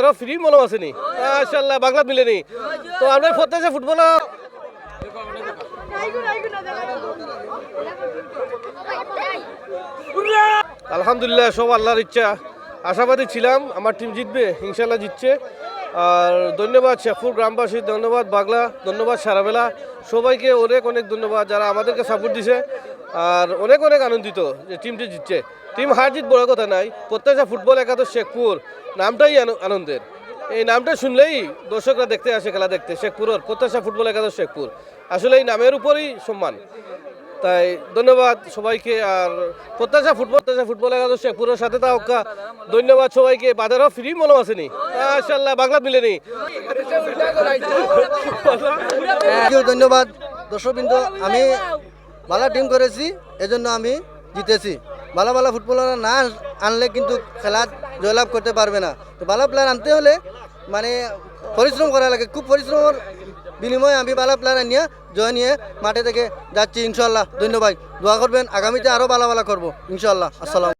বাজারও ফ্রি মনে আসেনি মাশাল্লাহ বাংলা মিলেনি তো আমরা প্রত্যাশা ফুটবল আলহামদুলিল্লাহ, সব আল্লাহর ইচ্ছা। আশাবাদী ছিলাম, আমার টিম জিতবে ইনশাল্লাহ জিতছে। আর ধন্যবাদ শেখপুর গ্রামবাসী ধন্যবাদ বাংলা, ধন্যবাদ সারাবেলা। সবাইকে অনেক অনেক ধন্যবাদ যারা আমাদেরকে সাপোর্ট দিছে। আর অনেক অনেক আনন্দিত যে টিমটি জিতছে। টিম হার জিত বড় কথা নাই প্রত্যাশা ফুটবল একাদশ শেখপুর নামটাই আন- আনন্দের। এই নামটা শুনলেই দর্শকরা দেখতে আসে, খেলা দেখতে। শেখপুরের প্রত্যাশা ফুটবল একাদশ শেখপুর। আসলে এই নামের উপরই সম্মান। তাই ধন্যবাদ সবাইকে, আর প্রত্যাশা ফুটবল প্রত্যাশা ফুটবল একাদশ শেখপুরের সাথে থাকা ধন্যবাদ সবাইকে। বাজারও ফ্রি মনে আসেনি। মাশাল্লাহ বাংলা মিলেনি। ধন্যবাদ দর্শকবৃন্দ। আমি ভালো টিম করেছি, এজন্য আমি জিতেছি। ভালো ভালো ফুটবলার না আনলে কিন্তু খেলা জয়লাভ করতে পারবে না। তো ভালো প্লেয়ার আনতে হলে মানে পরিশ্রম করা লাগে, খুব পরিশ্রমের বিনিময়ে আমি ভালো প্লেয়ার নিয়ে, জয় নিয়ে মাঠে থেকে যাচ্ছি ইনশাল্লাহ ধন্যবাদ। দোয়া করবেন, আগামীতে আরও ভালো ভালো করব। ইনশাল্লাহ আসসালাম